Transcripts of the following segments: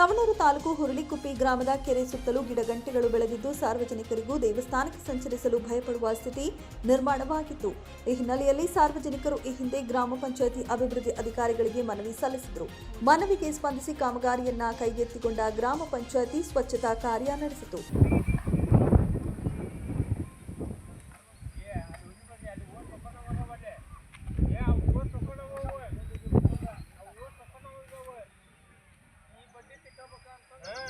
ಸವಣೂರು ತಾಲೂಕು ಹುರುಳಿಕುಪ್ಪಿ ಗ್ರಾಮದ ಕೆರೆ ಸುತ್ತಲೂ ಗಿಡಗಂಟೆಗಳು ಬೆಳೆದಿದ್ದು ಸಾರ್ವಜನಿಕರಿಗೂ ದೇವಸ್ಥಾನಕ್ಕೆ ಸಂಚರಿಸಲು ಭಯಪಡುವ ಸ್ಥಿತಿ ನಿರ್ಮಾಣವಾಗಿತ್ತು. ಈ ಹಿನ್ನೆಲೆಯಲ್ಲಿ ಸಾರ್ವಜನಿಕರು ಈ ಹಿಂದೆ ಗ್ರಾಮ ಪಂಚಾಯಿತಿ ಅಭಿವೃದ್ಧಿ ಅಧಿಕಾರಿಗಳಿಗೆ ಮನವಿ ಸಲ್ಲಿಸಿದರು. ಮನವಿಗೆ ಸ್ಪಂದಿಸಿ ಕಾಮಗಾರಿಯನ್ನ ಕೈಗೆತ್ತಿಕೊಂಡ ಗ್ರಾಮ ಪಂಚಾಯಿತಿ ಸ್ವಚ್ಛತಾ ಕಾರ್ಯ ನಡೆಸಿತು.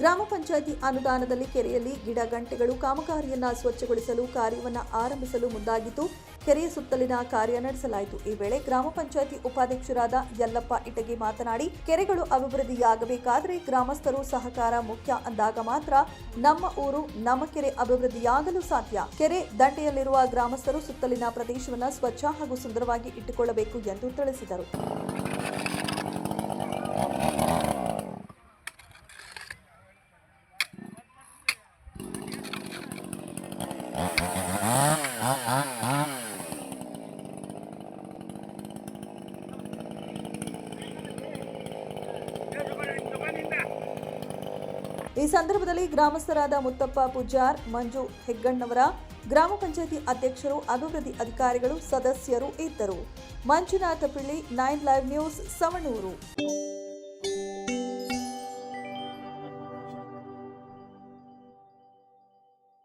ಗ್ರಾಮ ಪಂಚಾಯಿತಿ ಅನುದಾನದಲ್ಲಿ ಕೆರೆಯಲ್ಲಿ ಗಿಡ ಗಂಟೆಗಳು ಕಾಮಗಾರಿಯನ್ನ ಸ್ವಚ್ಛಗೊಳಿಸಲು ಕಾರ್ಯವನ್ನು ಆರಂಭಿಸಲು ಮುಂದಾಗಿದ್ದು, ಕೆರೆಯ ಸುತ್ತಲಿನ ಕಾರ್ಯ ನಡೆಸಲಾಯಿತು. ಈ ವೇಳೆ ಗ್ರಾಮ ಪಂಚಾಯಿತಿ ಉಪಾಧ್ಯಕ್ಷರಾದ ಯಲ್ಲಪ್ಪ ಇಟಗಿ ಮಾತನಾಡಿ, ಕೆರೆಗಳು ಅಭಿವೃದ್ಧಿಯಾಗಬೇಕಾದರೆ ಗ್ರಾಮಸ್ಥರು ಸಹಕಾರ ಮುಖ್ಯ ಅಂದಾಗ ಮಾತ್ರ ನಮ್ಮ ಊರು, ನಮ್ಮ ಕೆರೆ ಅಭಿವೃದ್ಧಿಯಾಗಲು ಸಾಧ್ಯ. ಕೆರೆ ದಂಡೆಯಲ್ಲಿರುವ ಗ್ರಾಮಸ್ಥರು ಸುತ್ತಲಿನ ಪ್ರದೇಶವನ್ನು ಸ್ವಚ್ಛ ಹಾಗೂ ಸುಂದರವಾಗಿ ಇಟ್ಟುಕೊಳ್ಳಬೇಕು ಎಂದು ತಿಳಿಸಿದರು. ಈ ಸಂದರ್ಭದಲ್ಲಿ ಗ್ರಾಮಸ್ಥರಾದ ಮುತ್ತಪ್ಪ ಪೂಜಾರ್, ಮಂಜು ಹೆಗ್ಗಣ್ಣವರ ಗ್ರಾಮ ಪಂಚಾಯತಿ ಅಧ್ಯಕ್ಷರು, ಅಭಿವೃದ್ಧಿ ಅಧಿಕಾರಿಗಳು, ಸದಸ್ಯರು ಇದ್ದರು. Manjunatha Pilli, nine live news, Savanur.